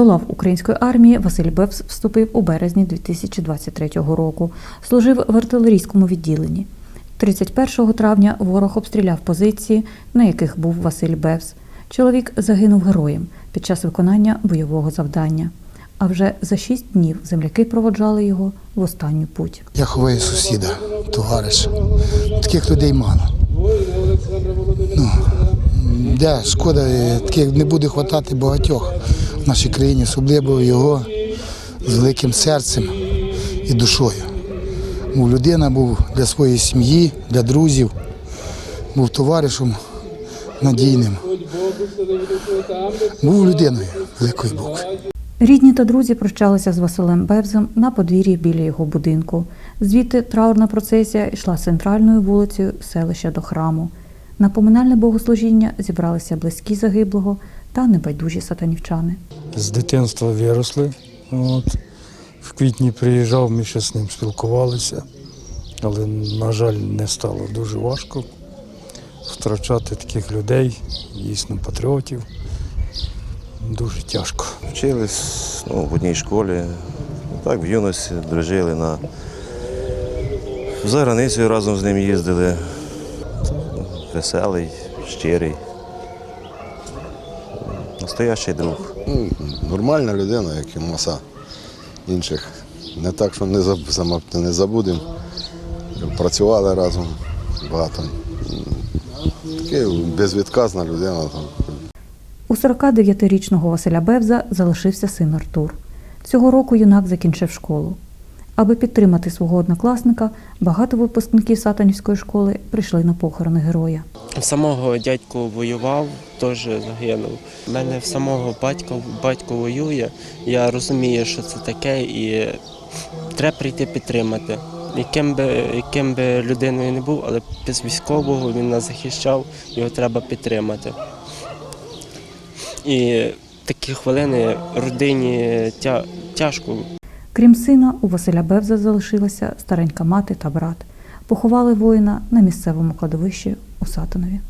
До лав української армії Василь Бевс вступив у березні 2023 року. Служив в артилерійському відділенні. 31 травня ворог обстріляв позиції, на яких був Василь Бевс. Чоловік загинув героєм під час виконання бойового завдання. А вже за шість днів земляки проводжали його в останню путь. Я ховаю сусіда, товариша. Таких людей мало. Ну, де шкода, е, таких не буде хватати багатьох нашій країні, особливо його з великим серцем і душою. Був людина, був для своєї сім'ї, для друзів, був товаришем надійним. Був людиною великої букви. Рідні та друзі прощалися з Василем Бевзем на подвір'ї біля його будинку. Звідти траурна процесія йшла центральною вулицею селища до храму. На поминальне богослужіння зібралися близькі загиблого та небайдужі сатанівчани. З дитинства виросли. От. В квітні приїжджав, ми ще з ним спілкувалися, але, на жаль, не стало дуже важко втрачати таких людей, дійсно патріотів. Дуже тяжко. Вчились ну, в одній школі. Так, в юності дружили на за границею разом з ним їздили. Веселий, щирий. Настоящий друг. Ну, нормальна людина, як і маса інших. Не так, що не, заб- не забудемо. Працювали разом багато. Таке безвідказна людина. У 49-річного Василя Бевза залишився син Артур. Цього року юнак закінчив школу. Аби підтримати свого однокласника, багато випускників Сатанівської школи прийшли на похорони героя. В самого дядько воював, теж загинув. У мене в самого батька батько воює. Я розумію, що це таке, і треба прийти підтримати. Яким би, яким би людиною не був, але без військового він нас захищав, його треба підтримати. І такі хвилини родині тя, тяжко Крім сина, у Василя Бевза залишилася старенька мати та брат. Поховали воїна на місцевому кладовищі у Сатанові.